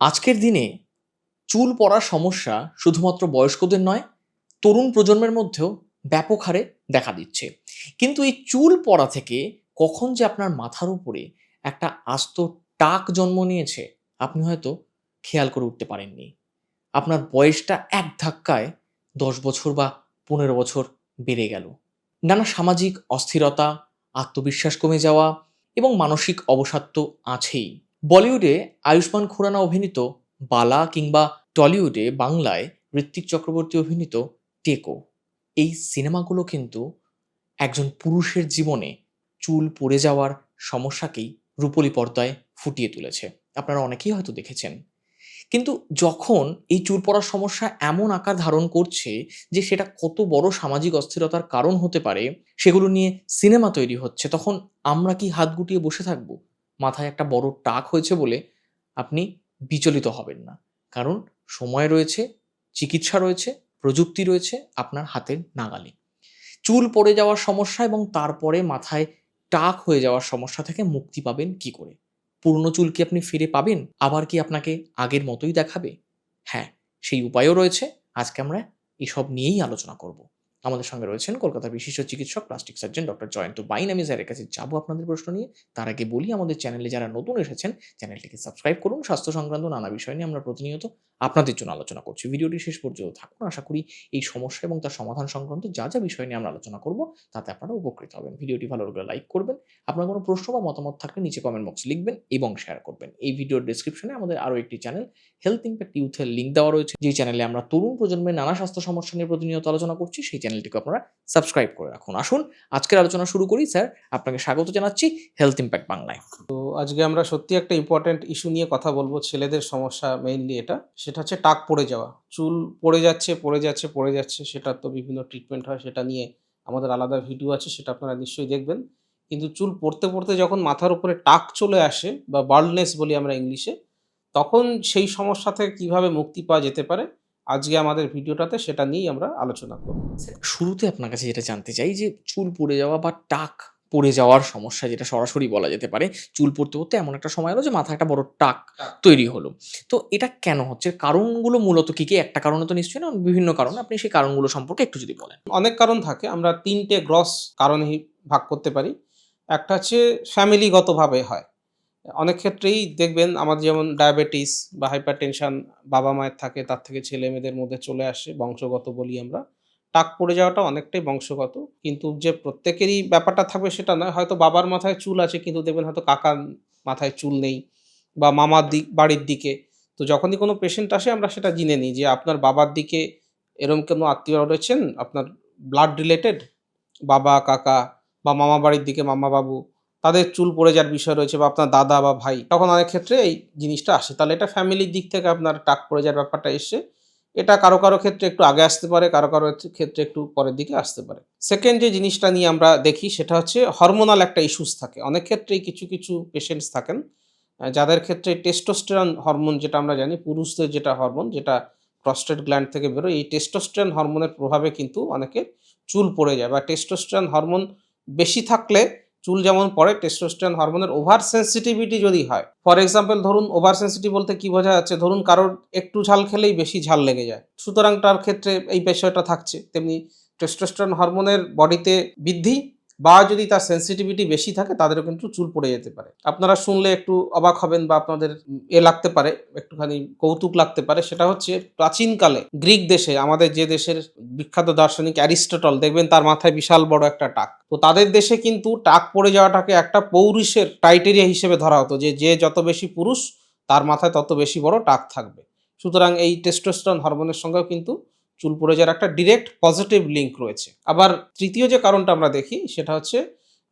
আজকের দিনে চুল পড়ার সমস্যা শুধুমাত্র বয়স্কদের নয়, তরুণ প্রজন্মের মধ্যেও ব্যাপক হারে দেখা দিচ্ছে। কিন্তু এই চুল পড়া থেকে কখন যে আপনার মাথার উপরে একটা আস্ত টাক জন্ম নিয়েছে, আপনি হয়তো খেয়াল করে উঠতে পারেননি। আপনার বয়সটা এক ধাক্কায় দশ বছর বা পনেরো বছর বেড়ে গেল। নানা সামাজিক অস্থিরতা, আত্মবিশ্বাস কমে যাওয়া এবং মানসিক অবসাদ তো আছেই। বলিউডে আয়ুষ্মান খুরানা অভিনীত বালা কিংবা টলিউডে বাংলায় ঋত্বিক চক্রবর্তী অভিনীত টেকো। এই সিনেমাগুলো কিন্তু একজন পুরুষের জীবনে চুল পড়ে যাওয়ার সমস্যাকেই রূপলি পর্দায় ফুটিয়ে তুলেছে। আপনারা অনেকেই হয়তো দেখেছেন। কিন্তু যখন এই চুল পড়ার সমস্যা এমন আকার ধারণ করছে যে সেটা কত বড় সামাজিক অস্থিরতার কারণ হতে পারে, সেগুলো নিয়ে সিনেমা তৈরি হচ্ছে, তখন আমরা কি হাত গুটিয়ে বসে থাকব? মাথায় একটা বড় টাক হয়েছে বলে আপনি বিচলিত হবেন না। কারণ সময় রয়েছে, চিকিৎসা রয়েছে, প্রযুক্তি রয়েছে আপনার হাতের নাগালে। চুল পড়ে যাওয়ার সমস্যা এবং তারপরে মাথায় টাক হয়ে যাওয়ার সমস্যা থেকে মুক্তি পাবেন কি করে? পুরনো চুল কি আপনি ফিরে পাবেন? আবার কি আপনাকে আগের মতোই দেখাবে? হ্যাঁ সেই উপায়ও রয়েছে। আজকে আমরা এসব নিয়েই আলোচনা করব। আমাদের সঙ্গে রয়েছেন কলকাতার বিশিষ্ট চিকিৎসক, plastic surgeon doctor Jayanta Bain. আমি স্যারের কাছে যাব আপনাদের প্রশ্ন নিয়ে। তার আগে বলি, আমাদের চ্যানেলে যারা নতুন এসেছেন, চ্যানেলটিকে সাবস্ক্রাইব করুন। স্বাস্থ্য সংক্রান্ত নানা বিষয় নিয়ে আমরা প্রতিনিয়ত আপনাদের জন্য আলোচনা করছি। ভিডিওটি শেষ পর্যন্ত থাকুন। আশা করি এই সমস্যা এবং তার সমাধান সংক্রান্ত যা যা বিষয় নিয়ে আমরা আলোচনা করব, তাতে আপনারা উপকৃত হবেন। ভিডিওটি ভালো লাগলে লাইক করবেন। আপনার কোনো প্রশ্ন বা মতামত থাকলে নিচে কমেন্ট বক্সে লিখবেন এবং শেয়ার করবেন। এই ভিডিওর ডিসক্রিপশনে আমাদের আরও একটি চ্যানেল হেলথ ইম্প্যাক্ট ইউথের লিঙ্ক দেওয়া রয়েছে। যে চ্যানেলে আমরা তরুণ প্রজন্মের নানা স্বাস্থ্য সমস্যা নিয়ে প্রতিনিয়ত আলোচনা করছি, সেই চ্যানেলটিকে আপনারা সাবস্ক্রাইব করে রাখুন। আসুন, আজকের আলোচনা শুরু করি। স্যার, আপনাকে স্বাগত জানাচ্ছি হেলথ ইম্প্যাক্ট বাংলায়। তো আজকে আমরা সত্যি একটা ইম্পর্ট্যান্ট ইস্যু নিয়ে কথা বলব, ছেলেদের সমস্যা মেইনলি এটা। সেটা হচ্ছে টাক পড়ে যাওয়া। চুল পড়ে যাচ্ছে পড়ে যাচ্ছে পড়ে যাচ্ছে, সেটার তো বিভিন্ন ট্রিটমেন্ট হয়, সেটা নিয়ে আমাদের আলাদা ভিডিও আছে, সেটা আপনারা নিশ্চয়ই দেখবেন। কিন্তু চুল পড়তে পড়তে যখন মাথার উপরে টাক চলে আসে বা বার্ডনেস বলি আমরা ইংলিশে, তখন সেই সমস্যা থেকে কীভাবে মুক্তি পাওয়া যেতে পারে, আজকে আমাদের ভিডিওটাতে সেটা নিয়েই আমরা আলোচনা করব। শুরুতে আপনার কাছে যেটা জানতে চাই যে চুল পড়ে যাওয়া বা টাক পড়ে যাওয়ার সমস্যা যেটা সরাসরি বলা যেতে পারে চুল পড়তে পড়তে এমন একটা সময় হলো যে মাথায় একটা বড় টাক টাক। তৈরি হলো। তো এটা কেন হচ্ছে? কারণগুলো মূলত কি কি? একটা কারণে তো নিশ্চয়ই না বিভিন্ন কারণ। আপনি সেই কারণগুলো সম্পর্কে একটু যদি বলেন। অনেক কারণ থাকে আমরা তিনটে গ্রস কারণে ভাগ করতে পারি। একটা হচ্ছে ফ্যামিলিগতভাবে হয়। অনেক ক্ষেত্রেই দেখবেন আমাদের যেমন ডায়াবেটিস বা হাইপার টেনশন বাবা মায়ের থাকে তার থেকে ছেলে মেয়েদের মধ্যে চলে আসে বংশগত বলি আমরা। টাক পড়ে যাওয়াটা অনেকটাই বংশগত। কিন্তু যে প্রত্যেকেরই ব্যাপারটা থাকবে সেটা নয়। হয়তো বাবার মাথায় চুল আছে, কিন্তু দেখবেন হয়তো কাকার মাথায় চুল নেই বা মামার দিক, বাড়ির দিকে। তো যখনই কোনো পেশেন্ট আসে, আমরা সেটা জেনে নিই যে আপনার বাবার দিকে এরম কোনো আত্মীয় রয়েছেন? আপনার ব্লাড রিলেটেড বাবা, কাকা বা মামা বাড়ির দিকে মামা বাবু, তাদের চুল পড়ে যাওয়ার বিষয় রয়েছে বা আপনার দাদা বা ভাই, তখন অনেক ক্ষেত্রে এই জিনিসটা আসে। তাহলে এটা ফ্যামিলির দিক থেকে আপনার টাক পড়ে যাওয়ার ব্যাপারটা এসে এটা কারও কারও ক্ষেত্রে একটু আগে আসতে পারে, কারও কারও ক্ষেত্রে একটু পরের দিকে আসতে পারে। সেকেন্ড যে জিনিসটা নিয়ে আমরা দেখি সেটা হচ্ছে হরমোনাল একটা ইস্যুস থাকে। অনেক ক্ষেত্রেই কিছু কিছু পেশেন্টস থাকেন যাদের ক্ষেত্রে টেস্টোস্টেরন হরমোন যেটা আমরা জানি, পুরুষদের যেটা হরমোন যেটা প্রস্টেট গ্ল্যান্ড থেকে বেরোয়, এই টেস্টোস্টেরন হরমোনের প্রভাবে কিন্তু অনেকের চুল পড়ে যায় বা টেস্টোস্টেরন হরমোন বেশি থাকলে চুল যেমন পড়ে টেস্টোস্টেরন হরমোনের ওভার সেন্সিটিভিটি যদি হয় ফর এক্সাম্পল ধরুন ওভার সেন্সিটিভ বলতে কি বোঝা যাচ্ছে? ধরুন কারোর একটু ঝাল খেলেই বেশি ঝাল লেগে যায়। সুতরাং তার ক্ষেত্রে এই বিষয়টা থাকছে। তেমনি টেস্টোস্টেরন হরমোনের বডিতে বৃদ্ধি বা যদি তার সেন্সিটিভিটি বেশি থাকে, তাদেরও কিন্তু চুল পড়ে যেতে পারে। আপনারা শুনলে একটু অবাক হবেন বা আপনাদের এ লাগতে পারে, একটুখানি কৌতুক লাগতে পারে। সেটা হচ্ছে প্রাচীনকালে গ্রিক দেশে, আমাদের যে দেশের বিখ্যাত দার্শনিক অ্যারিস্টটল, দেখবেন তার মাথায় বিশাল বড় একটা টাক। তো তাদের দেশে কিন্তু টাক পড়ে যাওয়াটাকে একটা পৌরুষের ক্রাইটেরিয়া হিসেবে ধরা হতো যে যে যত বেশি পুরুষ, তার মাথায় তত বেশি বড় টাক থাকবে। সুতরাং এই টেস্টোস্টেরন হরমোনের সঙ্গেও কিন্তু চুল পড়ে যাওয়ার একটা ডিরেক্ট পজিটিভ লিঙ্ক রয়েছে। আবার তৃতীয় যে কারণটা আমরা দেখি, সেটা হচ্ছে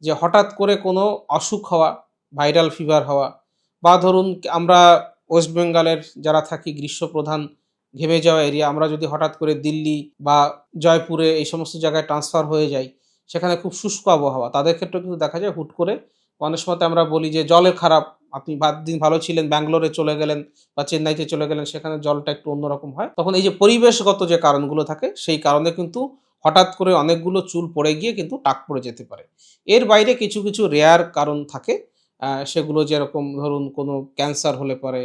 যে হঠাৎ করে কোনো অসুখ হওয়া ভাইরাল ফিভার হওয়া, বা ধরুন আমরা ওয়েস্ট বেঙ্গলের যারা থাকি, গ্রীষ্মপ্রধান, ঘেমে যাওয়া এরিয়া, আমরা যদি হঠাৎ করে দিল্লি বা জয়পুরে এই সমস্ত জায়গায় ট্রান্সফার হয়ে যাই, সেখানে খুব শুষ্ক আবহাওয়া, তাদের ক্ষেত্রেও কিন্তু দেখা যায় হুট করে। অনেক সময় আমরা বলি যে জলের খারাপ আপনি বাদ দিন ভালো ছিলেন, ব্যাঙ্গালোরে চলে গেলেন বা চেন্নাইতে চলে গেলেন, সেখানে জলটা একটু অন্যরকম হয়। তখন এই যে পরিবেশগত যে কারণগুলো থাকে, সেই কারণে কিন্তু হঠাৎ করে অনেকগুলো চুল পড়ে গিয়ে কিন্তু টাক পড়ে যেতে পারে। এর বাইরে কিছু কিছু রেয়ার কারণ থাকে। সেগুলো যেরকম ধরুন কোনো ক্যান্সার হলে পরে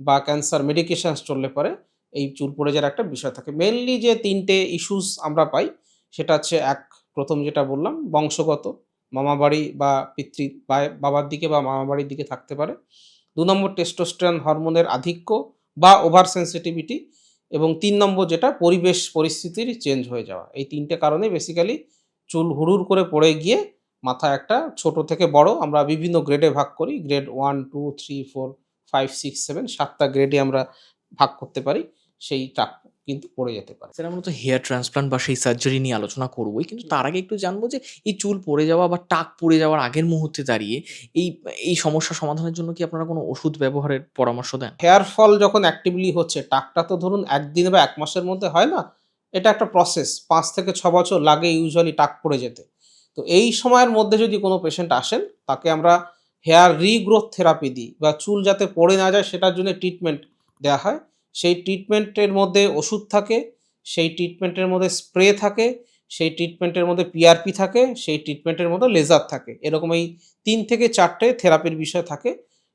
বা ক্যান্সার মেডিকেশন চললে পরে এই চুল পড়ে যাওয়ার একটা বিষয় থাকে। মেনলি যে তিনটে ইস্যুস আমরা পাই, সেটা হচ্ছে এক, প্রথম যেটা বললাম, বংশগত মামাবাড়ি বা পিতৃ বাবার দিকে বা মামাবাড়ির দিকে থাকতে পারে। দু নম্বর টেস্টোস্টেরন হরমোনের আধিক্য বা ওভার সেন্সিটিভিটি এবং তিন নম্বর যেটা পরিবেশ পরিস্থিতির চেঞ্জ হয়ে যাওয়া। এই তিনটে কারণে বেসিক্যালি চুল হুড়ুর করে পড়ে গিয়ে মাথা একটা ছোট থেকে বড় আমরা বিভিন্ন গ্রেডে ভাগ করি। Grade one two three four five six seven সাতটা গ্রেডে আমরা ভাগ করতে পারি সেই কিন্তু পড়ে যেতে পারে। স্যার আমরা তো হেয়ার ট্রান্সপ্লান্ট বা সেই সার্জারি নিয়ে আলোচনা করবোই। কিন্তু তার আগে একটু জানব যে এই চুল পড়ে যাওয়া বা টাক পড়ে যাওয়ার আগের মুহূর্তে দাঁড়িয়ে এই এই সমস্যা সমাধানের জন্য কি আপনারা কোনো ওষুধ ব্যবহারের পরামর্শ দেন? হেয়ার ফল যখন অ্যাক্টিভলি হচ্ছে টাকটা তো ধরুন একদিন বা এক মাসের মধ্যে হয় না এটা একটা প্রসেস পাঁচ থেকে ছ বছর লাগে ইউজুয়ালি টাক পড়ে যেতে। তো এই সময়ের মধ্যে যদি কোনো পেশেন্ট আসেন তাকে আমরা হেয়ার রিগ্রোথ থেরাপি দিই বা চুল যাতে পড়ে না যায় সেটার জন্য ট্রিটমেন্ট দেওয়া হয়। সেই ট্রিটমেন্টের মধ্যে ওষুধ থাকে, সেই ট্রিটমেন্টের মধ্যে স্প্রে থাকে, সেই ট্রিটমেন্টের মধ্যে পিআরপি থাকে, সেই ট্রিটমেন্টের মধ্যে লেজার থাকে। এরকম এই তিন থেকে চারটে থেরাপির বিষয় থাকে।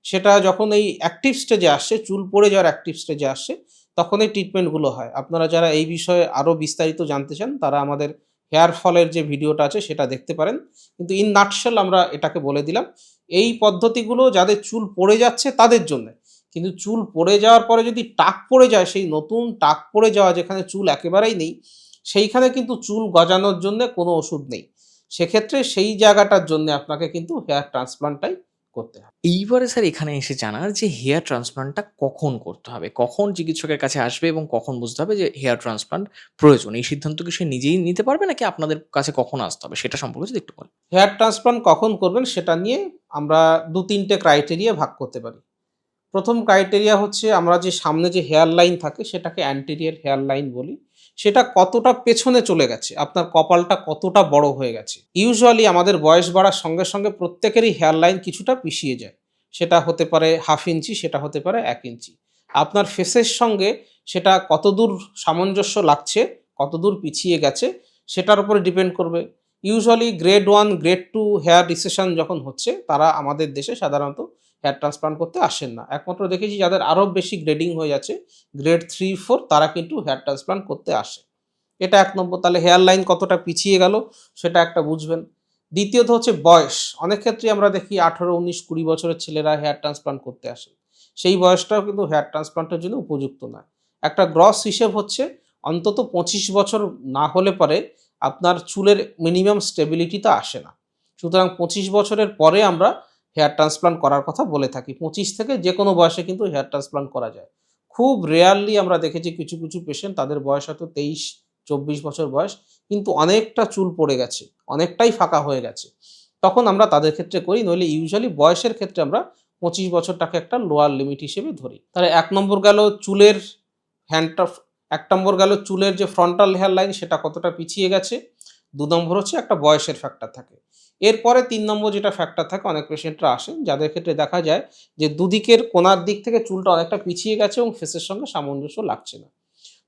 সেটা যখন এই অ্যাক্টিভ স্টেজে আসছে চুল পড়ে যাওয়ার অ্যাক্টিভ স্টেজে আসছে তখন এই ট্রিটমেন্টগুলো হয়। আপনারা যারা এই বিষয়ে আরও বিস্তারিত জানতে চান, তারা আমাদের হেয়ার ফলের যে ভিডিওটা আছে, সেটা দেখতে পারেন। কিন্তু ইন নাটশেল আমরা এটাকে বলে দিলাম, এই পদ্ধতিগুলো যাদের চুল পড়ে যাচ্ছে, তাদের জন্য। কিন্তু চুল পড়ে যাওয়ার পরে যদি টাক পড়ে যায় সেই নতুন টাক পড়ে যাওয়া যেখানে চুল একেবারেই নেই সেইখানে কিন্তু চুল গজানোর জন্য কোনো ওষুধ নেই। সেক্ষেত্রে সেই জায়গাটার জন্য আপনাকে কিন্তু হেয়ার ট্রান্সপ্লান্টটাই করতে হবে। এইবারে স্যার এখানে এসে জানার যে হেয়ার ট্রান্সপ্লান্টটা কখন করতে হবে কখন চিকিৎসকের কাছে আসবে এবং কখন বুঝতে হবে যে হেয়ার ট্রান্সপ্লান্ট প্রয়োজন এই সিদ্ধান্ত কি সে নিজেই নিতে পারবে নাকি আপনাদের কাছে কখন আসতে হবে সেটা সম্পর্কে যদি একটু বলেন। হেয়ার ট্রান্সপ্লান্ট কখন করবেন সেটা নিয়ে আমরা দু তিনটে ক্রাইটেরিয়া ভাগ করতে পারি। প্রথম ক্রাইটেরিয়া হচ্ছে আমরা যে সামনে যে হেয়ার লাইন থাকে সেটাকে অ্যান্টেরিয়ার হেয়ার লাইন বলি। সেটা কতটা পেছনে চলে গেছে, আপনার কপালটা কতটা বড় হয়ে গেছে। ইউজুয়ালি আমাদের বয়স বাড়ার সঙ্গে সঙ্গে প্রত্যেকেরই হেয়ার লাইন কিছুটা পিছিয়ে যায়। সেটা হতে পারে হাফ ইঞ্চি সেটা হতে পারে এক ইঞ্চি আপনার ফেসের সঙ্গে সেটা কতদূর সামঞ্জস্য লাগছে, কতদূর পিছিয়ে গেছে, সেটার উপরে ডিপেন্ড করবে। Usually grade one grade two hair recession যখন হচ্ছে, তারা আমাদের দেশে সাধারণত হেয়ার ট্রান্সপ্লান্ট করতে আসেন না। একমাত্র দেখেছি যাদের আরও বেশি গ্রেডিং হয়ে যাচ্ছে গ্রেড থ্রি ফোর তারা কিন্তু হেয়ার ট্রান্সপ্লান্ট করতে আসে। এটা এক নম্বর। তাহলে হেয়ার লাইন কতটা পিছিয়ে গেল সেটা একটা বুঝবেন। দ্বিতীয়ত হচ্ছে বয়স। অনেক ক্ষেত্রে আমরা দেখি আঠারো, উনিশ, কুড়ি বছরের ছেলেরা হেয়ার ট্রান্সপ্লান্ট করতে আসে। সেই বয়সটাও কিন্তু হেয়ার ট্রান্সপ্লান্টের জন্য উপযুক্ত নয়। একটা গ্রস হিসেব হচ্ছে অন্তত পঁচিশ বছর না হলে পরে আপনার চুলের মিনিমাম স্টেবিলিটিটা আসে না। সুতরাং পঁচিশ বছরের পরে আমরা হেয়ার ট্রান্সপ্লান্ট করার কথা বলে থাকি। পঁচিশ থেকে যে কোনো বয়সে কিন্তু হেয়ার ট্রান্সপ্লান্ট করা যায়। খুব রেয়ারলি আমরা দেখেছি কিছু কিছু পেশেন্ট তাদের বয়স হয়তো তেইশ, চব্বিশ বছর বয়স, কিন্তু অনেকটা চুল পড়ে গেছে, অনেকটাই ফাঁকা হয়ে গেছে। তখন আমরা তাদের ক্ষেত্রে করি, নইলে ইউজুয়ালি বয়সের ক্ষেত্রে আমরা পঁচিশ বছরটাকে একটা লোয়ার লিমিট হিসেবে ধরি। তাহলে এক নম্বর গেল চুলের হ্যান্ডটা এক নম্বর গেল চুলের যে ফ্রন্টাল হেয়ার লাইন সেটা কতটা পিছিয়ে গেছে দু নম্বর হচ্ছে একটা বয়সের ফ্যাক্টর থাকে। এরপরে তিন নম্বর যেটা ফ্যাক্টর থাকে, অনেক পেশেন্টরা আসেন, যাদের ক্ষেত্রে দেখা যায় যে দুদিকের কোনার দিক থেকে চুলটা অনেকটা পিছিয়ে গেছে এবং ফেসের সঙ্গে সামঞ্জস্য লাগছে না।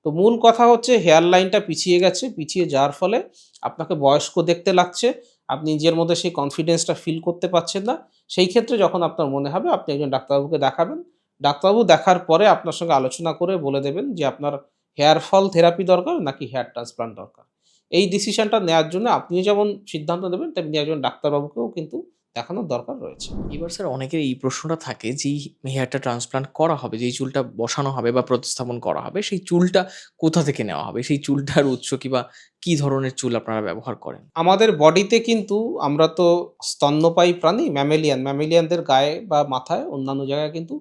তো মূল কথা হচ্ছে হেয়ার লাইনটা পিছিয়ে গেছে, পিছিয়ে যাওয়ার ফলে আপনাকে বয়স্ক দেখতে লাগছে, আপনি নিজের মধ্যে সেই কনফিডেন্সটা ফিল করতে পারছেন না। সেই ক্ষেত্রে যখন আপনার মনে হবে, আপনি একজন ডাক্তারবাবুকে দেখাবেন। ডাক্তারবাবু দেখার পরে আপনার সঙ্গে আলোচনা করে বলে দেবেন যে আপনার হেয়ার ফল থেরাপি দরকার নাকি হেয়ার ট্রান্সপ্লান্ট দরকার। এই ডিসিশনটা নেওয়ার জন্য আপনিও যেমন সিদ্ধান্ত নেবেন তেমনি একজন ডাক্তারবাবুকেও কিন্তু দেখানোর দরকার রয়েছে। এবার স্যার অনেকের এই প্রশ্নটা থাকে যেই হেয়ারটা ট্রান্সপ্লান্ট করা হবে যেই চুলটা বসানো হবে বা প্রতিস্থাপন করা হবে সেই চুলটা কোথা থেকে নেওয়া হবে? সেই চুলটার উৎস কিংবা কি ধরনের চুল আপনারা ব্যবহার করেন? আমাদের বডিতে কিন্তু আমরা তো স্তন্যপায়ী প্রাণী ম্যামেলিয়ান ম্যামেলিয়ানদের গায়ে বা মাথায় অন্যান্য জায়গায় কিন্তু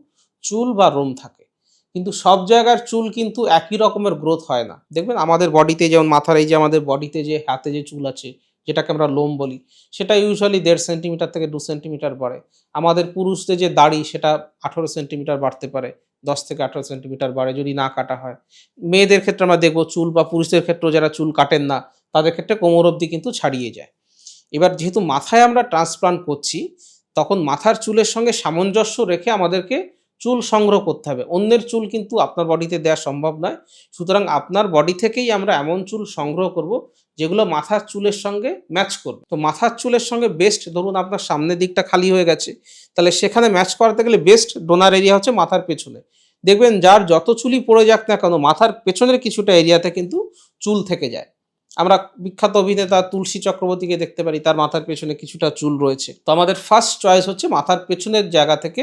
চুল বা রোম থাকে। কিন্তু সব জায়গার চুল কিন্তু একই রকমের গ্রোথ হয় না। দেখবেন আমাদের বডিতে যেমন মাথার এই যে আমাদের বডিতে যে হাতে যে চুল আছে, যেটাকে আমরা লোম বলি, সেটা ইউজুয়ালি দেড় সেন্টিমিটার থেকে দু সেন্টিমিটার বাড়ে। আমাদের পুরুষদের যে দাড়ি, সেটা আঠেরো সেন্টিমিটার বাড়তে পারে, দশ থেকে আঠেরো সেন্টিমিটার বাড়ে যদি না কাটা হয়। মেয়েদের ক্ষেত্রে আমরা দেখব চুল বা পুরুষদের ক্ষেত্রেও যারা চুল কাটেন না, তাদের ক্ষেত্রে কোমর অবধি কিন্তু ছাড়িয়ে যায়। এবার যেহেতু মাথায় আমরা ট্রান্সপ্লান্ট করছি, তখন মাথার চুলের সঙ্গে সামঞ্জস্য রেখে আমাদেরকে চুল সংগ্রহ করতে হবে। অন্যের চুল কিন্তু আপনার বডিতে দেওয়া সম্ভব নয়। সুতরাং আপনার বডি থেকেই আমরা এমন চুল সংগ্রহ করব, যেগুলো মাথার চুলের সঙ্গে ম্যাচ করবে। তো মাথার চুলের সঙ্গে বেস্ট ধরুন আপনার সামনের দিকটা খালি হয়ে গেছে, তাহলে সেখানে ম্যাচ করাতে গেলে বেস্ট ডোনার এরিয়া হচ্ছে মাথার পেছনে। দেখবেন যার যত চুলই পড়ে যাক না কেন, মাথার পেছনের কিছুটা এরিয়াতে কিন্তু চুল থেকে যায়। আমরা বিখ্যাত অভিনেতা তুলসী চক্রবর্তীকে দেখতে পারি, তার মাথার পেছনে কিছুটা চুল রয়েছে। তো আমাদের ফার্স্ট চয়েস হচ্ছে মাথার পেছনের জায়গা থেকে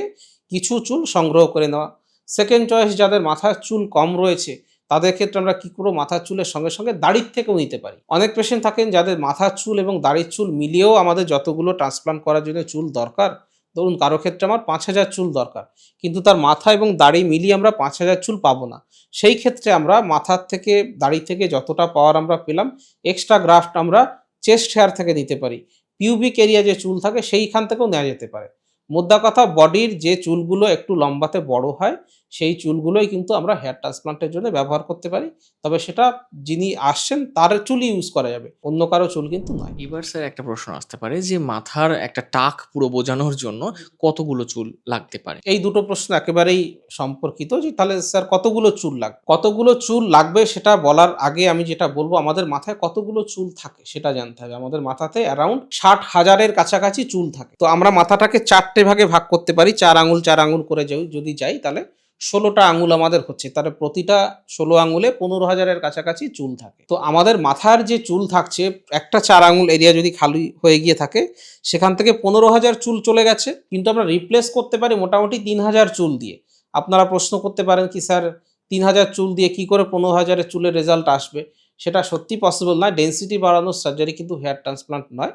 কিছু চুল সংগ্রহ করে নেওয়া। সেকেন্ড চয়েস যাদের মাথার চুল কম রয়েছে, তাদের ক্ষেত্রে আমরা কী করব? মাথার চুলের সঙ্গে সঙ্গে দাড়ির থেকেও নিতে পারি। অনেক পেশেন্ট থাকেন যাদের মাথার চুল এবং দাড়ির চুল মিলিয়েও আমাদের যতগুলো ট্রান্সপ্লান্ট করার জন্য চুল দরকার, ধরুন কারও ক্ষেত্রে আমার পাঁচ হাজার চুল দরকার, কিন্তু তার মাথা এবং দাড়ি মিলিয়ে আমরা পাঁচ হাজার চুল পাবো না। সেই ক্ষেত্রে আমরা মাথার থেকে, দাড়ি থেকে যতটা পাওয়ার আমরা পেলাম এক্সট্রা গ্রাফট আমরা চেস্ট হেয়ার থেকে নিতে পারি। পিউবিক এরিয়া যে চুল থাকে, সেইখান থেকেও নেওয়া যেতে পারে। মোদ্দা কথা বডির যে চুলগুলো একটু লম্বাতে বড় হয় সেই চুলগুলোই কিন্তু আমরা হেয়ার ট্রান্সপ্লান্টের জন্য ব্যবহার করতে পারি। তবে সেটা যিনি আসছেন তার চুলই ইউজ করা যাবে। অন্য কারও চুল কিন্তু নয়। এবার স্যার একটা প্রশ্ন আসতে পারে যে মাথার একটা টাক পুরো বোঝানোর জন্য কতগুলো চুল লাগতে পারে? এই দুটো প্রশ্ন একেবারেই সম্পর্কিত যে তাহলে স্যার কতগুলো চুল লাগবে কতগুলো চুল লাগবে সেটা বলার আগে আমি যেটা বলব আমাদের মাথায় কতগুলো চুল থাকে সেটা জানতে হবে। আমাদের মাথাতে অ্যারাউন্ড ষাট হাজারের কাছাকাছি চুল থাকে। তো আমরা মাথাটাকে চারটে ভাগে ভাগ করতে পারি চার আঙুল চার আঙুল করে যদি যাই তাহলে ষোলোটা আঙুল আমাদের হচ্ছে, তাহলে প্রতিটা ষোলো আঙুলে পনেরো হাজারের কাছাকাছি চুল থাকে। তো আমাদের মাথার যে চুল থাকছে, একটা চার আঙুল এরিয়া যদি খালি হয়ে গিয়ে থাকে, সেখান থেকে পনেরো হাজার চুল চলে গেছে, কিন্তু আমরা রিপ্লেস করতে পারি মোটামুটি তিন হাজার চুল দিয়ে। আপনারা প্রশ্ন করতে পারেন কি স্যার, তিন হাজার চুল দিয়ে কি করে পনেরো হাজারের চুলের রেজাল্ট আসবে? সেটা সত্যি পসিবল নয় ডেন্সিটি বাড়ানোর সার্জারি কিন্তু হেয়ার ট্রান্সপ্লান্ট নয়।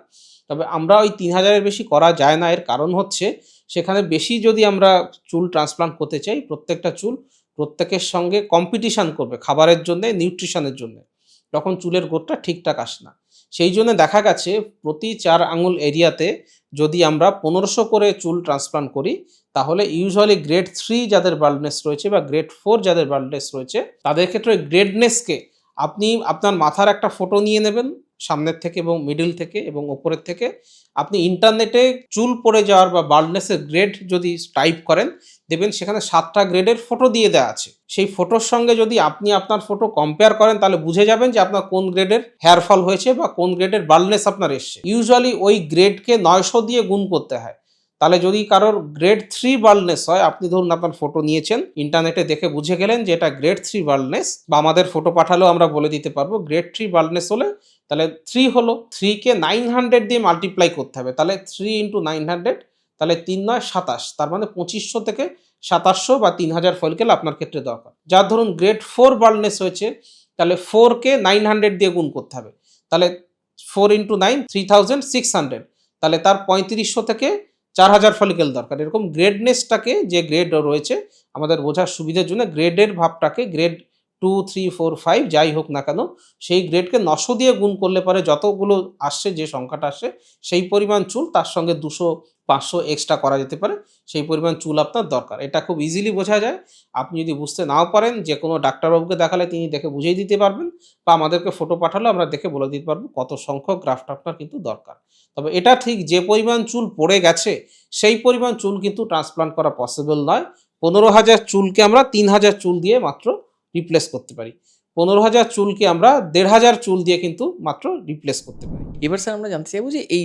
তবে আমরা ওই তিন হাজারের বেশি করা যায় না। এর কারণ হচ্ছে, সেখানে বেশি যদি আমরা চুল ট্রান্সপ্লান্ট করতে চাই, প্রত্যেকটা চুল প্রত্যেকের সঙ্গে কম্পিটিশান করবে খাবারের জন্য নিউট্রিশনের জন্য। তখন চুলের গোটটা ঠিকঠাক আসে না। সেই জন্য দেখা গেছে, প্রতি চার আঙুল এরিয়াতে যদি আমরা পনেরোশো করে চুল ট্রান্সপ্লান্ট করি, তাহলে ইউজুয়ালি গ্রেড থ্রি যাদের বার্ডনেস রয়েছে বা গ্রেড ফোর যাদের বার্ডনেস রয়েছে, তাদের ক্ষেত্রে গ্রেডনেসকে আপনি আপনার মাথার একটা ফটো নিয়ে নেবেন। সামনের থেকে এবং মিডিল থেকে এবং ওপরের থেকে। আপনি ইন্টারনেটে চুল পড়ে যাওয়ার বা বার্ডনেসের গ্রেড যদি টাইপ করেন, দেখবেন সেখানে সাতটা গ্রেডের ফটো দিয়ে দেওয়া আছে। সেই ফটোর সঙ্গে যদি আপনি আপনার ফটো কম্পেয়ার করেন, তাহলে বুঝে যাবেন যে আপনার কোন গ্রেডের হেয়ারফল হয়েছে বা কোন গ্রেডের বার্ডনেস আপনার এসছে। ইউজুয়ালি ওই গ্রেডকে নয়শো দিয়ে গুণ করতে হয়। তাহলে যদি কারোর গ্রেড থ্রি বার্লনেস হয়, আপনি ধরুন আপনার ফটো নিয়েছেন ইন্টারনেটে দেখে বুঝে গেলেন যে এটা গ্রেড থ্রি বার্লনেস বা আমাদের ফটো পাঠালেও আমরা বলে দিতে পারব গ্রেড থ্রি বার্লনেস হলে তাহলে থ্রি হলো থ্রিকে নাইন হান্ড্রেড দিয়ে মাল্টিপ্লাই করতে হবে, তাহলে থ্রি ইন্টু নাইন হান্ড্রেড তাহলে তিন নয় সাতাশ, তার মানে পঁচিশশো থেকে সাতাশশো বা তিন হাজার ফলকেল আপনার ক্ষেত্রে দরকার। যার ধরুন গ্রেড ফোর বার্লনেস হয়েছে, তাহলে ফোরকে নাইন হান্ড্রেড দিয়ে গুণ করতে হবে, তাহলে four into nine three thousand six hundred তাহলে তার পঁয়ত্রিশশো থেকে চার হাজার ফলিকেল দরকার। এরকম গ্রেডনেসটাকে যে গ্রেড রয়েছে, আমাদের বোঝার সুবিধার জন্য গ্রেডের ভাবটাকে grade two three four five যাই হোক না কেন, সেই গ্রেডকে নশো দিয়ে গুণ করলে পরে যতগুলো আসছে, যে সংখ্যাটা আসছে, সেই পরিমাণ চুল তার সঙ্গে দুশো, পাঁচশো এক্সট্রা করা যেতে পারে। সেই পরিমাণ চুল আপনার দরকার। এটা খুব ইজিলি বোঝা যায়। আপনি যদি বুঝতে নাও পারেন, যে কোনো ডাক্তারবাবুকে দেখালে তিনি দেখে বুঝিয়ে দিতে পারবেন বা আমাদেরকে ফটো পাঠালে আমরা দেখে বলে দিতে পারব কত সংখ্যক গ্রাফট আপনার কিন্তু দরকার। তবে এটা ঠিক যে পরিমাণ চুল পড়ে গেছে, সেই পরিমাণ চুল কিন্তু ট্রান্সপ্লান্ট করা পসিবল নয়। পনেরো হাজার চুলকে আমরা তিন হাজার চুল দিয়ে মাত্র রিপ্লেস করতে পারি। পনেরো হাজার চুলকে আমরা দেড় হাজার চুল দিয়ে কিন্তু মাত্র রিপ্লেস করতে পারি। এবার স্যার আমরা জানতে চাইব যে এই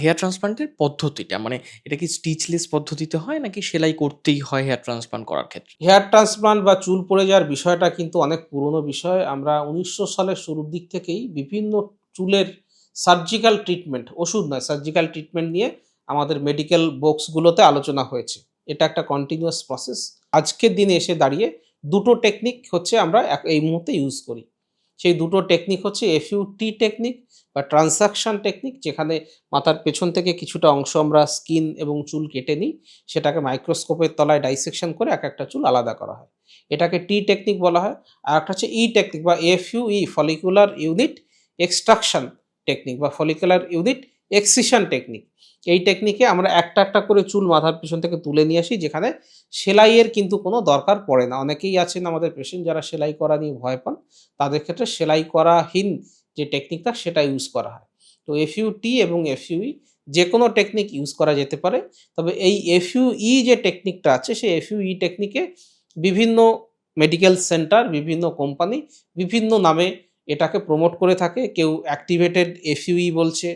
হেয়ার ট্রান্সপ্লান্টের পদ্ধতিটা মানে এটা কি স্টিচলেস পদ্ধতিতে হয় নাকি সেলাই করতেই হয় হেয়ার ট্রান্সপ্লান্ট করার ক্ষেত্রে? হেয়ার ট্রান্সপ্লান্ট বা চুল পড়ে যাওয়ার বিষয়টা কিন্তু অনেক পুরনো বিষয়। আমরা উনিশশো সালের শুরুর দিক থেকেই বিভিন্ন চুলের সার্জিক্যাল ট্রিটমেন্ট ওষুধ নয় সার্জিক্যাল ট্রিটমেন্ট নিয়ে আমাদের মেডিকেল বক্সগুলোতে আলোচনা হয়েছে। এটা একটা কন্টিনিউয়াস প্রসেস আজকের দিনে এসে দাঁড়িয়ে দুটো টেকনিক হচ্ছে আমরা এই মুহূর্তে ইউজ করি। সেই দুটো টেকনিক হচ্ছে এফইউ টি টেকনিক বা ট্রানসাকশন টেকনিক যেখানে মাথার পেছন থেকে কিছুটা অংশ আমরা স্কিন এবং চুল কেটে নিই, সেটাকে মাইক্রোস্কোপের তলায় ডাইসেকশন করে এক একটা চুল আলাদা করা হয়। এটাকে টি টেকনিক বলা হয়। আর একটা হচ্ছে ই টেকনিক বা FU E follicular unit extraction technique বা ফলিকুলার ইউনিট এক্সিশন টেকনিক এই টেকনিকে আমরা একটা একটা করে চুল মাথার পিছন থেকে তুলে নিয়ে আসি, যেখানে সেলাইয়ের কিন্তু কোনো দরকার পড়ে না। অনেকেই আছেন আমাদের পেশেন্ট যারা সেলাই করা নিয়ে ভয় পান, তাদের ক্ষেত্রে সেলাই করাহীন যে টেকনিকটা সেটা ইউজ করা হয়। তো এফইউ টি এবং এফইউই যে কোনো টেকনিক ইউজ করা যেতে পারে। তবে এই এফইউই যে টেকনিকটা আছে সেই এফইউই টেকনিকে বিভিন্ন মেডিকেল সেন্টার বিভিন্ন কোম্পানি বিভিন্ন নামে এটাকে প্রমোট করে থাকে। কেউ অ্যাক্টিভেটেড এফইউই বলছে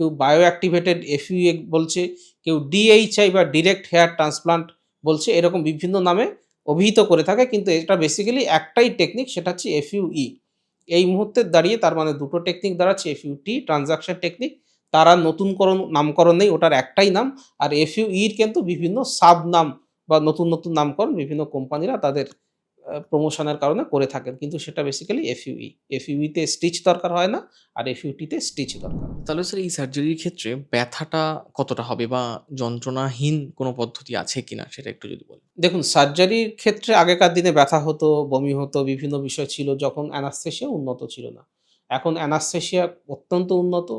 কেউ বায়ো অ্যাক্টিভেটেড এফইউ বলছে, কেউ ডিএইচআই বা ডিরেক্ট হেয়ার ট্রান্সপ্লান্ট বলছে, এরকম বিভিন্ন নামে অভিহিত করে থাকে, কিন্তু এটা বেসিক্যালি একটাই টেকনিক সেটা হচ্ছে এফইউই এই মুহূর্তে দাঁড়িয়ে তার মানে দুটো টেকনিক দাঁড়াচ্ছে এফইউটি ট্রানজাকশন টেকনিক তার নতুনকরণ, নামকরণ নেই, ওটার একটাই নাম, আর এফইউইর কিন্তু বিভিন্ন সাব নাম বা নতুন নতুন নামকরণ বিভিন্ন কোম্পানিরা তাদের প্রমোশনের কারণে করে থাকেন। কিন্তু সেটা বেসিক্যালি এফইউই এফইউইতে স্টিচ দরকার হয় না আর এফইউটিতে স্টিচ দরকার। তাহলে স্যার এই সার্জারির ক্ষেত্রে ব্যথাটা কতটা হবে বা যন্ত্রণাহীন কোনো পদ্ধতি আছে কিনা সেটা একটু যদি বলেন? দেখুন সার্জারির ক্ষেত্রে আগেকার দিনে ব্যথা হতো বমি হতো বিভিন্ন বিষয় ছিল যখন অ্যানাস্থেশিয়া উন্নত ছিল না। এখন অ্যানাস্থেশিয়া অত্যন্ত উন্নত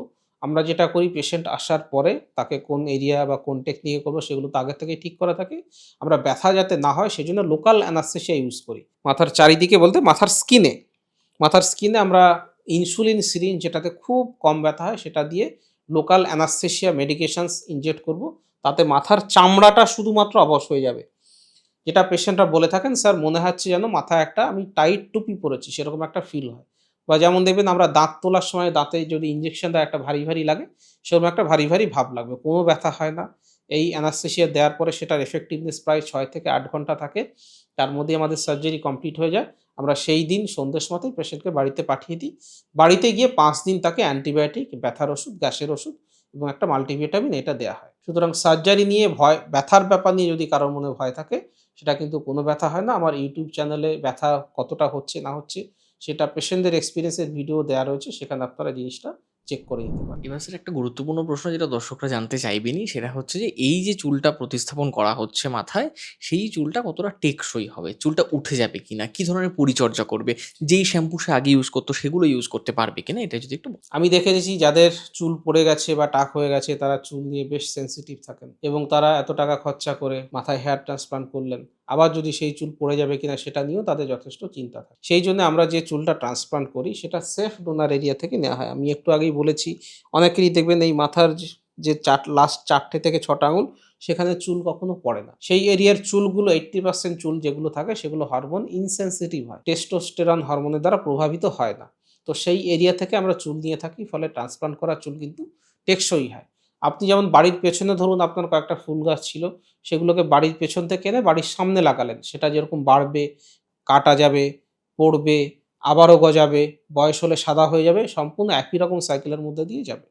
আমরা যেটা করি পেশেন্ট আসার পরে তাকে কোন এরিয়া বা কোন টেকনিকে করব সেগুলো তো আগে থেকেই ঠিক করা থাকে। আমরা ব্যথা যাতে না হয় সেজন্য লোকাল অ্যানাস্থেশিয়া ইউজ করি। মাথার চারিদিকে বলতে মাথার স্কিনে মাথার স্কিনে আমরা ইনসুলিন সিরিন যেটাতে খুব কম ব্যথা হয় সেটা দিয়ে লোকাল অ্যানাস্থেশিয়া মেডিকেশানস ইনজেক্ট করব। তাতে মাথার চামড়াটা শুধুমাত্র অবশ হয়ে যাবে। যেটা পেশেন্টরা বলে থাকেন, স্যার, মনে হচ্ছে যেন মাথায় একটা আমি টাইট টুপি পরেছি, সেরকম একটা ফিল হয়। বা যেমন দেখবেন আমরা দাঁত তোলার সময় দাঁতে যদি ইঞ্জেকশন দেয়, একটা ভারী ভারী লাগে, সেরকম একটা ভারী ভারী ভাব লাগবে। কোনো ব্যথা হয় না। এই অ্যানাস্থেশিয়া দেওয়ার পরে সেটার এফেক্টিভনেস প্রায় ছয় থেকে আট ঘণ্টা থাকে। তার মধ্যে আমাদের সার্জারি কমপ্লিট হয়ে যায়। আমরা সেই দিন সন্ধ্যের সময়তেই পেশেন্টকে বাড়িতে পাঠিয়ে দিই। বাড়িতে গিয়ে পাঁচ দিন তাকে অ্যান্টিবায়োটিক ব্যথার ওষুধ, গ্যাসের ওষুধ এবং একটা মাল্টিভিটামিন এটা দেওয়া হয়। সুতরাং সার্জারি নিয়ে ভয়, ব্যথার ব্যাপার নিয়ে যদি কারোর মনে ভয় থাকে, সেটা কিন্তু কোনো ব্যথা হয় না। আমার ইউটিউব চ্যানেলে ব্যথা কতটা হচ্ছে, না হচ্ছে সেটা পেশেন্টদের এক্সপিরিয়েন্সের ভিডিও দেওয়া রয়েছে সেখানে আপনারা জিনিসটা চেক করে নিতে পারেন। এবার স্যার একটা গুরুত্বপূর্ণ প্রশ্ন যেটা দর্শকরা জানতে চাইবেনই সেটা হচ্ছে যে এই যে চুলটা প্রতিস্থাপন করা হচ্ছে মাথায় সেই চুলটা কতটা টেকসই হবে? চুলটা উঠে যাবে কিনা? কি ধরনের পরিচর্যা করবে? যেই শ্যাম্পু সে আগে ইউজ করতো সেগুলো ইউজ করতে পারবে কিনা? এটা যদি একটু। আমি দেখেছি যাদের চুল পড়ে গেছে বা টাক হয়ে গেছে তারা চুল নিয়ে বেশ সেন্সিটিভ থাকেন এবং তারা এত টাকা খরচা করে মাথায় হেয়ার ট্রান্সপ্লান্ট করলেন। আবার যদি সেই চুল পড়ে যাবে কিনা সেটা নিয়েও তাদের যথেষ্ট চিন্তা থাকে। সেই জন্য আমরা যে চুলটা ট্রান্সপ্লান্ট করি, সেটা সেফ ডোনার এরিয়া থেকে নেওয়া হয়। আমি একটু আগেই বলেছি, অনেকেরই দেখবেন এই মাথার যে- চার লাস্ট চারটে থেকে ছটা আঙুল, সেখানে চুল কখনো পড়ে না। সেই এরিয়ার চুলগুলো এইট্টি পার্সেন্ট চুল যেগুলো থাকে, সেগুলো হরমোন ইনসেন্সিটিভ হয়। টেস্টোস্টেরন হরমোনের দ্বারা প্রভাবিত হয় না। তো সেই এরিয়া থেকে আমরা চুল নিয়ে থাকি, ফলে ট্রান্সপ্লান্ট করা চুল কিন্তু টেকসই হয়। আপনি যেমন বাড়ির পেছনে ধরুন আপনার কয়েকটা ফুল গাছ ছিল, সেগুলোকে বাড়ির পেছন থেকে এনে বাড়ির সামনে লাগালেন। সেটা যেরকম বাড়বে, কাটা যাবে, পড়বে, আবারও গজাবে, বয়স হলে সাদা হয়ে যাবে, সম্পূর্ণ একই রকম সাইকেলের মধ্যে দিয়ে যাবে।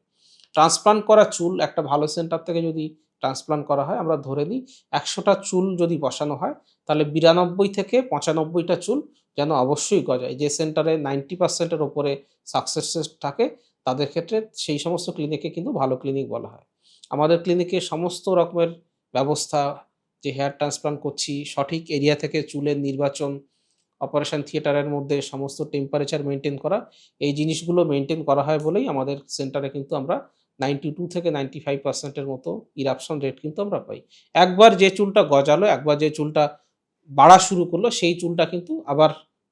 ট্রান্সপ্লান্ট করা চুল একটা ভালো সেন্টার থেকে যদি ট্রান্সপ্লান্ট করা হয়, আমরা ধরে নিই একশোটা চুল যদি বসানো হয়, তাহলে বিরানব্বই থেকে পঁচানব্বইটা চুল যেন অবশ্যই গজায়। যে সেন্টারে নাইনটি পার্সেন্টের ওপরে সাকসেস থাকে তাদের ক্ষেত্রে সেই সমস্ত ক্লিনিকে কিন্তু ভালো ক্লিনিক বলা হয়। আমাদের ক্লিনিকে সমস্ত রকমের ব্যবস্থা, যে হেয়ার ট্রান্সপ্লান্ট করছি, সঠিক এরিয়া থেকে চুলের নির্বাচন অপারেশন থিয়েটারের মধ্যে সমস্ত টেম্পারেচার মেনটেন করা, এই জিনিসগুলো মেনটেন করা হয় বলেই আমাদের সেন্টারে কিন্তু আমরা নাইনটি টু থেকে নাইনটি ফাইভ পার্সেন্টের মতো ইরাপশন রেট কিন্তু আমরা পাই। একবার যে চুলটা গজালো, একবার যে চুলটা বাড়া শুরু করল, সেই চুলটা কিন্তু আবার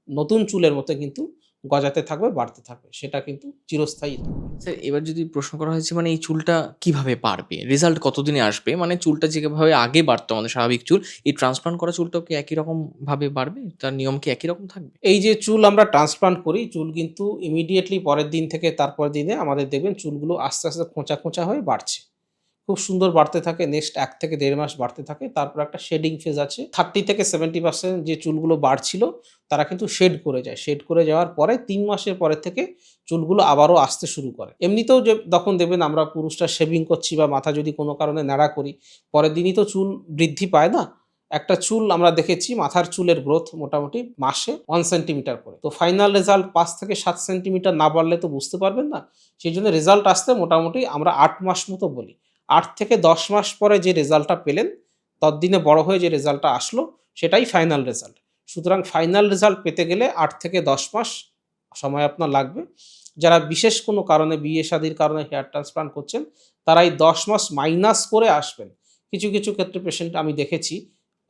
নতুন চুলের মতো কিন্তু গজাতে থাকবে বাড়তে থাকবে সেটা কিন্তু চিরস্থায়ী থাকবে। স্যার এবার যদি প্রশ্ন করা হয়েছে মানে এই চুলটা কীভাবে বাড়বে? রেজাল্ট কতদিনে আসবে? মানে চুলটা যেভাবে আগে বাড়তো আমাদের স্বাভাবিক চুল এই ট্রান্সপ্লান্ট করা চুলটাও কি একই রকম ভাবে বাড়বে? তার নিয়ম কি একই রকম থাকবে? এই যে চুল আমরা ট্রান্সপ্লান্ট করি চুল কিন্তু ইমিডিয়েটলি পরের দিন থেকে তারপর দিনে আমাদের দেখবেন চুলগুলো আস্তে আস্তে খোঁচা খোঁচা হয়ে বাড়ছে। খুব সুন্দর বাড়তে থাকে নেক্সট এক থেকে দেড় মাস বাড়তে থাকে। তারপর একটা শেডিং ফেজ আছে। থার্টি থেকে সেভেন্টি পার্সেন্ট যে চুলগুলো বাড়ছিল, তারা কিন্তু শেড করে যায়। শেড করে যাওয়ার পরে তিন মাসের পরে থেকে চুলগুলো আবারও আসতে শুরু করে। এমনিতেও যে তখন দেখবেন আমরা পুরুষরা শেভিং করছি বা মাথা যদি কোনো কারণে নাড়া করি, পরের দিনই তো চুল বৃদ্ধি পায় না? একটা চুল আমরা দেখেছি, মাথার চুলের গ্রোথ মোটামুটি মাসে ওয়ান সেন্টিমিটার করে। তো ফাইনাল রেজাল্ট পাঁচ থেকে সাত সেন্টিমিটার না বাড়লে তো বুঝতে পারবেন না। সেই জন্য রেজাল্ট আসতে মোটামুটি আমরা আট মাস মতো বলি। আট থেকে দশ মাস পরে যে রেজাল্টটা পেলেন, ততদিনে বড় হয়ে যে রেজাল্টটা আসলো, সেটাই ফাইনাল রেজাল্ট সুতরাং ফাইনাল রেজাল্ট পেতে গেলে আট থেকে দশ মাস সময় আপনার লাগবে। যারা বিশেষ কোনো কারণে বিয়ে শাদির কারণে হেয়ার ট্রান্সপ্লান্ট করছেন তারা এই দশ মাস মাইনাস করে আসবেন। কিছু কিছু ক্ষেত্রে পেশেন্ট আমি দেখেছি,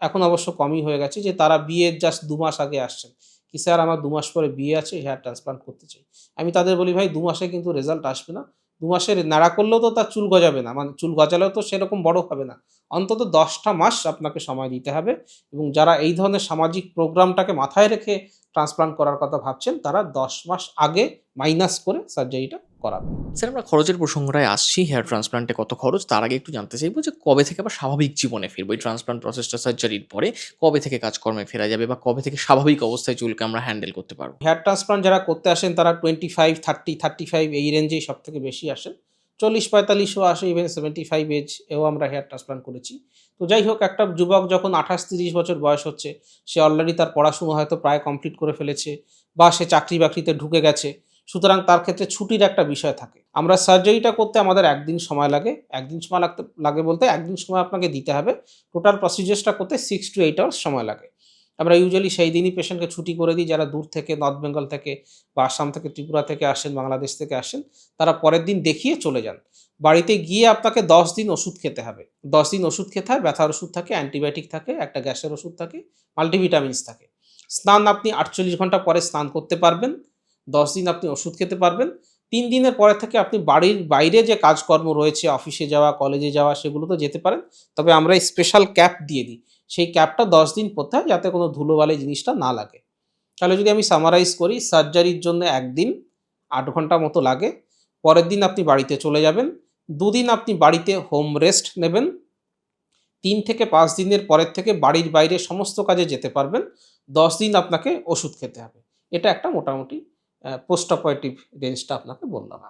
এখন অবশ্য কমই হয়ে গেছে যে তারা বিয়ের জাস্ট দু মাস আগে আসছেন। কি স্যার আমার দু মাস পরে বিয়ে আছে হেয়ার ট্রান্সপ্লান্ট করতে চাই। আমি তাদের বলি, ভাই, দু মাসে কিন্তু রেজাল্ট আসবে না। দু মাসের নাড়া করলেও তো তার চুল গজাবে না। মানে চুল গজালেও তো সেরকম বড় হবে না। অন্তত দশটা মাস আপনাকে সময় দিতে হবে এবং যারা এই ধরনের সামাজিক প্রোগ্রামটাকে মাথায় রেখে ট্রান্সপ্লান্ট করার কথা ভাবছেন, তারা দশ মাস আগে মাইনাস করে সার্জারিটা করাবেন স্যার, আমরা খরচের প্রসঙ্গটায় আসছি, হেয়ার ট্রান্সপ্লান্টে কত খরচ, তার আগে একটু জানতে চাইব যে কবে থেকে আবার স্বাভাবিক জীবনে ফিরবো। এই ট্রান্সপ্লান্ট প্রসেসটা সার্জারির পরে কবে থেকে কাজকর্মে ফেরা যাবে বা কবে থেকে স্বাভাবিক অবস্থায় চুলকে আমরা হ্যান্ডেল করতে পারব? হেয়ার ট্রান্সপ্লান্ট যারা করতে আসেন, তারা twenty five thirty thirty five এই রেঞ্জেই সব থেকে বেশি আসেন। চল্লিশ, পঁয়তাল্লিশও আসে ইভেন সেভেন্টি ফাইভ এজ এও আমরা হেয়ার ট্রান্সপ্লান্ট করেছি। তো যাই হোক, একটা যুবক যখন আঠাশ, তিরিশ বছর বয়স হচ্ছে, সে অলরেডি তার পড়াশুনো হয়তো প্রায় কমপ্লিট করে ফেলেছে বা সে চাকরি বাকরিতে ঢুকে গেছে। সুতরাং তার ক্ষেত্রে ছুটির একটা বিষয় থাকে। আমরা সার্জারিটা করতে আমাদের একদিন সময় লাগে। একদিন সময় লাগতে, লাগে বলতে একদিন সময় আপনাকে দিতে হবে। টোটাল প্রসিজার্সটা করতে সিক্স টু এইট আওয়ার্স সময় লাগে। আমরা ইউজুয়ালি সেই দিনই পেশেন্টকে ছুটি করে দিই। যারা দূর থেকে নর্থ বেঙ্গল থেকে বা আসাম থেকে ত্রিপুরা থেকে আসেন বাংলাদেশ থেকে আসেন, তারা পরের দিন দেখিয়ে চলে যান। বাড়িতে গিয়ে আপনাকে দশ দিন ওষুধ খেতে হবে। দশ দিন ওষুধ খেতে হয়, ব্যথার ওষুধ থাকে অ্যান্টিবায়োটিক থাকে, একটা গ্যাসের ওষুধ থাকে মাল্টিভিটামিনস থাকে। স্নান আপনি আটচল্লিশ ঘণ্টা পরে স্নান করতে পারবেন। দশ দিন আপনি ওষুধ খেতে পারবেন। তিন দিনের পরে থেকে আপনি বাড়ির বাইরে যে কাজকর্ম রয়েছে, অফিসে যাওয়া, কলেজে যাওয়া সেগুলো তো যেতে পারেন। তবে আমরা স্পেশাল ক্যাপ দিয়ে দিই। সেই ক্যাপটা দশ দিন পরতে হয় যাতে কোনো ধুলোবালি জিনিসটা না লাগে। তাহলে যদি আমি সামারাইজ করি সার্জারির জন্য একদিন আট ঘণ্টা মতো লাগে। পরের দিন আপনি বাড়িতে চলে যাবেন। দুদিন আপনি বাড়িতে হোম রেস্ট নেবেন। তিন থেকে পাঁচ দিনের পরের থেকে বাড়ির বাইরে সমস্ত কাজে যেতে পারবেন। দশ দিন আপনাকে ওষুধ খেতে হবে। এটা একটা মোটামুটি পোস্ট অপারেটিভ রেঞ্জটা আপনাকে বললাম।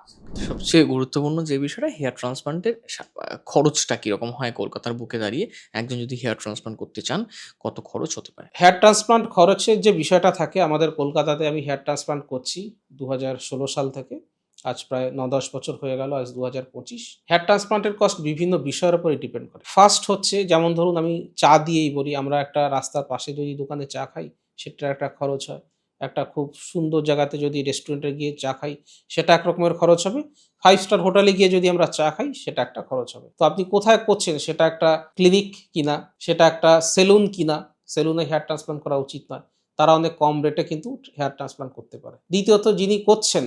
সবচেয়ে গুরুত্বপূর্ণ যে বিষয়টা হেয়ার ট্রান্সপ্লান্টের খরচটা কীরকম হয় কলকাতার বুকে দাঁড়িয়ে? একজন যদি হেয়ার ট্রান্সপ্লান্ট করতে চান কত খরচ হতে পারে? হেয়ার ট্রান্সপ্লান্ট খরচের যে বিষয়টা থাকে আমাদের কলকাতাতে আমি হেয়ার ট্রান্সপ্লান্ট করছি দু হাজার ষোলো সাল থেকে। আজ প্রায় ন দশ বছর হয়ে গেল আজ দু হাজার পঁচিশ। হেয়ার ট্রান্সপ্লান্টের কস্ট বিভিন্ন বিষয়ের উপরে ডিপেন্ড করে। ফার্স্ট হচ্ছে যেমন ধরুন আমি চা দিয়েই বলি আমরা একটা রাস্তার পাশে যদি দোকানে চা খাই সেটার একটা খরচ হয়। একটা খুব সুন্দর জায়গাতে যদি রেস্টুরেন্টে গিয়ে চা খাই সেটা এক রকমের খরচ হবে। ফাইভ স্টার হোটেলে গিয়ে যদি আমরা চা খাই সেটা একটা খরচ হবে। তো আপনি কোথায় করছেন? সেটা একটা ক্লিনিক কিনা? সেটা একটা সেলুন কিনা? সেলুনে হেয়ার ট্রান্সপ্লান্ট করা উচিত নয়। তারা অনেক কম রেটে কিন্তু হেয়ার ট্রান্সপ্লান্ট করতে পারে। দ্বিতীয়ত যিনি করছেন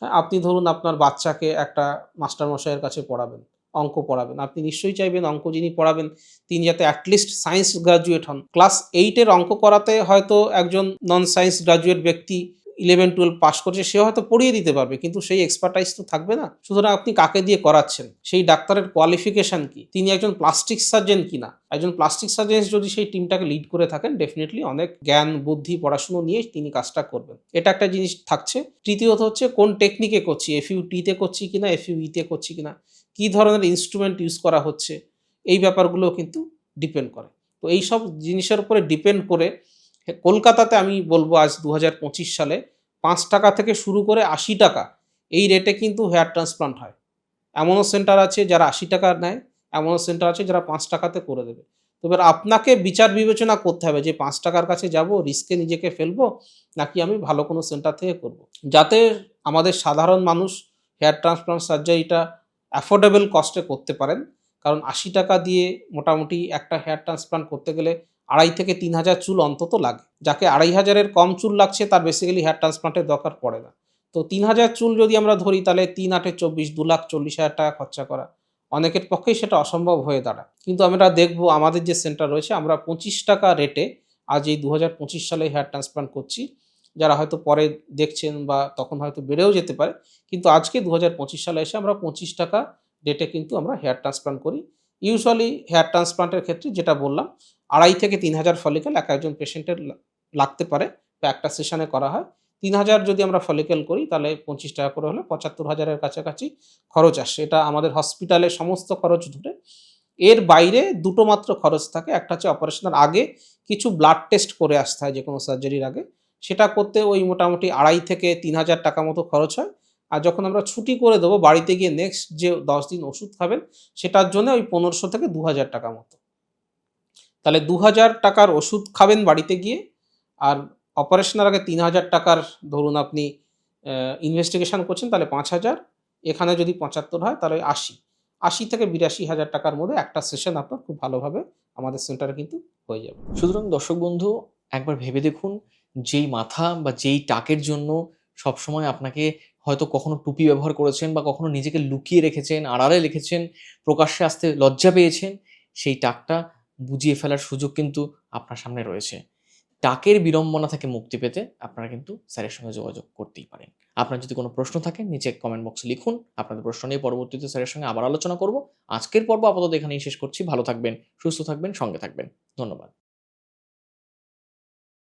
হ্যাঁ, আপনি ধরুন আপনার বাচ্চাকে একটা মাস্টারমশাইয়ের কাছে পড়াবেন। অঙ্ক পড়াবেন। আপনি নিশ্চয়ই চাইবেন অঙ্ক যিনি পড়াবেন, তিনি যাতে অ্যাটলিস্ট সায়েন্স গ্রাজুয়েট হন। ক্লাস এইটের অঙ্ক করাতে হয়তো একজন নন সায়েন্স গ্রাজুয়েট ব্যক্তি ইলেভেন টুয়েলভ পাস করছে সে হয়তো পড়িয়ে দিতে পারবে, কিন্তু সেই এক্সপার্টাইজ তো থাকবে না। সুতরাং আপনি কাকে দিয়ে করাচ্ছেন? সেই ডাক্তারের কোয়ালিফিকেশন কি? তিনি একজন প্লাস্টিক সার্জন কিনা? একজন প্লাস্টিক সার্জন যদি সেই টিমটাকে লিড করে থাকেন ডেফিনেটলি অনেক জ্ঞান, বুদ্ধি, পড়াশুনো নিয়ে তিনি কাজটা করবেন। এটা একটা জিনিস থাকছে। তৃতীয়ত হচ্ছে কোন টেকনিকে করছি? এফ ইউ টিতে করছি কিনা? এফ ইউ ইতে করছি কিনা? কী ধরনের ইনস্ট্রুমেন্ট ইউজ করা হচ্ছে, এই ব্যাপারগুলো কিন্তু ডিপেন্ড করে। তো এই সব জিনিসের উপরে ডিপেন্ড করে কলকাতাতে আমি বলব আজ দু হাজার পঁচিশ সালে পাঁচ টাকা থেকে শুরু করে আশি টাকা এই রেটে কিন্তু হেয়ার ট্রান্সপ্লান্ট হয়। এমনও সেন্টার আছে যারা আশি টাকা নেয়, এমনও সেন্টার আছে যারা পাঁচ টাকাতে করে দেবে। তো এবার আপনাকে বিচার বিবেচনা করতে হবে যে পাঁচ টাকার কাছে যাব রিস্কে নিজেকে ফেলব, নাকি আমি ভালো কোনো সেন্টার থেকে করব। যাতে আমাদের সাধারণ মানুষ হেয়ার ট্রান্সপ্লান্ট সার্জারিটা অ্যাফোর্ডেবল কস্টে করতে পারেন। কারণ আশি টাকা দিয়ে মোটামুটি একটা হেয়ার ট্রান্সপ্লান্ট করতে গেলে আড়াই থেকে তিন হাজার চুল অন্তত লাগে। যাকে আড়াই হাজারের কম চুল লাগছে, তার বেসিক্যালি হেয়ার ট্রান্সপ্লান্টের দরকার পড়ে না। তো তিন হাজার চুল যদি আমরা ধরি, তাহলে তিন আটে চব্বিশ, দু লাখ চল্লিশ হাজার টাকা খরচা করা। অনেকের পক্ষেই সেটা অসম্ভব হয়ে দাঁড়ায়। কিন্তু আমরা দেখব, আমাদের যে সেন্টার রয়েছে, আমরা পঁচিশ টাকা রেটে আজ এই দু হাজার পঁচিশ সালে হেয়ার ট্রান্সপ্লান্ট করছি। যারা হয়তো পরে দেখছেন বা তখন হয়তো বেড়েও যেতে পারে, কিন্তু আজকে দু হাজার পঁচিশ সালে এসে আমরা পঁচিশ টাকা ডেটে কিন্তু আমরা হেয়ার ট্রান্সপ্লান্ট করি। ইউজুয়ালি হেয়ার ট্রান্সপ্লান্টের ক্ষেত্রে যেটা বললাম, আড়াই থেকে তিন হাজার ফলিকেল এক একজন পেশেন্টের লাগতে পারে বা একটা সেশনে করা হয়। তিন হাজার যদি আমরা ফলিকেল করি, তাহলে পঁচিশ টাকা করে হলে পঁচাত্তর হাজারের কাছাকাছি খরচ আসে। এটা আমাদের হসপিটালে সমস্ত খরচ ধরে। এর বাইরে দুটো মাত্র খরচ থাকে, একটা হচ্ছে অপারেশনের আগে কিছু ব্লাড টেস্ট করে আসতে হয় যে কোনো সার্জারির আগে। সেটা করতে ওই মোটামুটি আড়াই থেকে তিন হাজার টাকা মতো খরচ হয়। আর যখন আমরা ছুটি করে দেবো বাড়িতে গিয়ে নেক্সট যে দশ দিন ওষুধ খাবেন, সেটার জন্য ওই পনেরোশো থেকে দু হাজার টাকা মতো। তাহলে দু হাজার টাকার ওষুধ খাবেন বাড়িতে গিয়ে, আর অপারেশনের আগে তিন হাজার টাকার ধরুন আপনি ইনভেস্টিগেশন করছেন, তাহলে পাঁচ হাজার। এখানে যদি পঁচাত্তর হয়, তাহলে আশি। আশি থেকে বিরাশি হাজার টাকার মধ্যে একটা সেশন আপনার খুব ভালোভাবে আমাদের সেন্টারে কিন্তু হয়ে যাবে। সুতরাং দর্শক বন্ধু, একবার ভেবে দেখুন যেই মাথা বা যেই টাকের জন্য সবসময় আপনাকে হয়তো কখনো টুপি ব্যবহার করেছেন বা কখনো নিজেকে লুকিয়ে রেখেছেন, আড়ালে রেখেছেন, প্রকাশ্যে আসতে লজ্জা পেয়েছেন, সেই টাকটা বুঝিয়ে ফেলার সুযোগ কিন্তু আপনার সামনে রয়েছে। টাকের বিড়ম্বনা থেকে মুক্তি পেতে আপনারা কিন্তু স্যারের সঙ্গে যোগাযোগ করতেই পারেন। আপনার যদি কোনো প্রশ্ন থাকে, নিচে কমেন্ট বক্সে লিখুন। আপনাদের প্রশ্ন নিয়ে পরবর্তীতে স্যারের সঙ্গে আবার আলোচনা করব। আজকের পর্ব আপাতত এখানেই শেষ করছি। ভালো থাকবেন, সুস্থ থাকবেন, সঙ্গে থাকবেন। ধন্যবাদ।